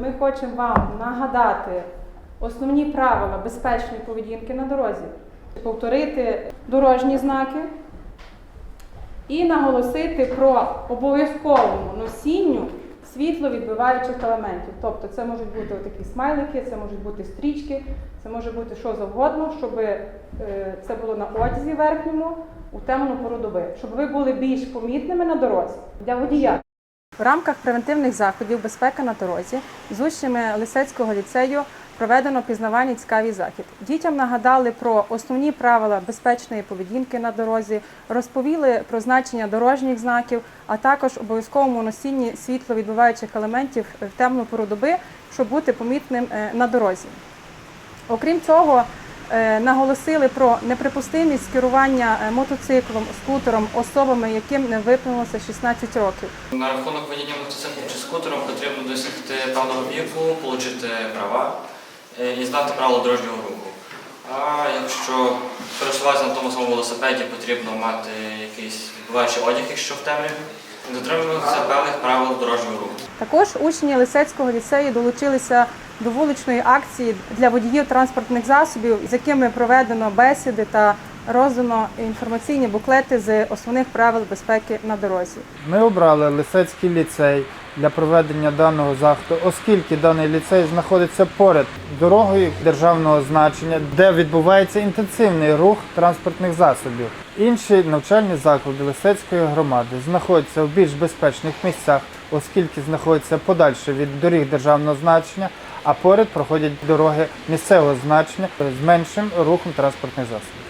Ми хочемо вам нагадати основні правила безпечної поведінки на дорозі, повторити дорожні знаки і наголосити про обов'язковому носінню світловідбиваючих елементів. Тобто це можуть бути такі смайлики, це можуть бути стрічки, це може бути що завгодно, щоб е, це було на одязі верхньому у темну пору доби, щоб ви були більш помітними на дорозі для водія. В рамках превентивних заходів безпека на дорозі з учнями Лисецького ліцею проведено пізнавальний цікавий захід. Дітям нагадали про основні правила безпечної поведінки на дорозі, розповіли про значення дорожніх знаків, а також обов'язковому носінні світловідбиваючих елементів в темну пору доби, щоб бути помітним е, на дорозі. Окрім цього, наголосили про неприпустимість керування е, мотоциклом, скутером особами, яким не виповнилося 16 років. На рахунок водіння мотоциклом чи скутером потрібно досягти певного віку, отримати права е, і знати правила дорожнього руху. А якщо пересуватися на тому самому велосипеді, потрібно мати якийсь відбуваючий одяг, якщо в темряві, дотримуватися певних правил дорожнього руху. Також учні Лисецького ліцею долучилися до вуличної акції для водіїв транспортних засобів, з якими проведено бесіди та роздано інформаційні буклети з основних правил безпеки на дорозі. Ми обрали Лисецький ліцей для проведення даного заходу, оскільки даний ліцей знаходиться поряд дорогою державного значення, де відбувається інтенсивний рух транспортних засобів. Інші навчальні заклади Лисецької громади знаходяться в більш безпечних місцях, оскільки знаходяться подальше від доріг державного значення, а поряд проходять дороги місцевого значення з меншим рухом транспортних засобів.